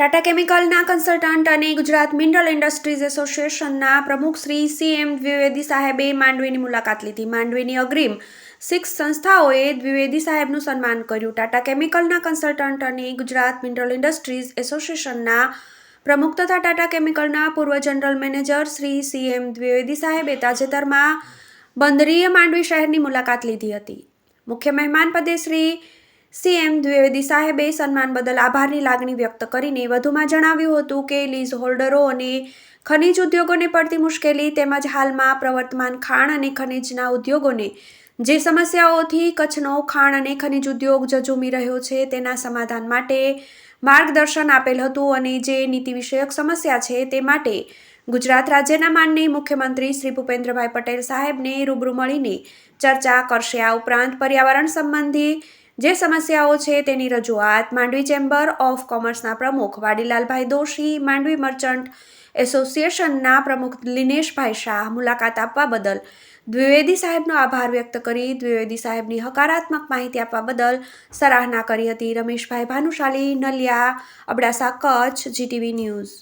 Tata કેમિકલના consultant અને Gujarat mineral industries એસોસિએશનના પ્રમુખ શ્રી સી એમ દ્વિવેદી સાહેબે માંડવીની મુલાકાત લીધી. માંડવીની અગ્રીમ સિક્સ સંસ્થાઓએ દ્વિવેદી સાહેબનું સન્માન કર્યું. ટાટા કેમિકલના કન્સલ્ટન્ટ અને ગુજરાત મિનરલ ઇન્ડસ્ટ્રીઝ એસોસિએશનના પ્રમુખ તથા ટાટા કેમિકલના પૂર્વ general manager Shri C M Dwivedi સાહેબે તાજેતરમાં બંદરીય માંડવી શહેરની મુલાકાત લીધી હતી. મુખ્ય મહેમાન પદે શ્રી સીએમ દ્વિવેદી સાહેબે સન્માન બદલ આભારની લાગણી વ્યક્ત કરીને વધુમાં જણાવ્યું હતું કે લીઝ હોલ્ડરો અને ખનિજ ઉદ્યોગોને પડતી મુશ્કેલી તેમજ હાલમાં પ્રવર્તમાન ખાણ અને ખનિજના ઉદ્યોગોને જે સમસ્યાઓથી કચ્છનો ખાણ અને ખનિજ ઉદ્યોગ જજુમી રહ્યો છે, તેના સમાધાન માટે માર્ગદર્શન આપેલ હતું અને જે નીતિ વિષયક સમસ્યા છે તે માટે ગુજરાત રાજ્યના માનનીય મુખ્યમંત્રી શ્રી ભૂપેન્દ્રભાઈ પટેલ સાહેબને રૂબરૂ મળીને ચર્ચા કરશે. આ ઉપરાંત પર્યાવરણ સંબંધી જે સમસ્યાઓ છે તેની રજૂઆત માંડવી ચેમ્બર ઓફ કોમર્સના પ્રમુખ વાડીલાલભાઈ દોશી, માંડવી મર્ચન્ટ એસોસિએશનના પ્રમુખ લિનેશભાઈ શાહ મુલાકાત આપવા બદલ દ્વિવેદી સાહેબનો આભાર વ્યક્ત કરી, દ્વિવેદી સાહેબની હકારાત્મક માહિતી આપવા બદલ સરાહના કરી હતી રમેશભાઈ ભાનુશાલી, નલિયા અબડાસા કચ્છ, જીટીવી ન્યૂઝ.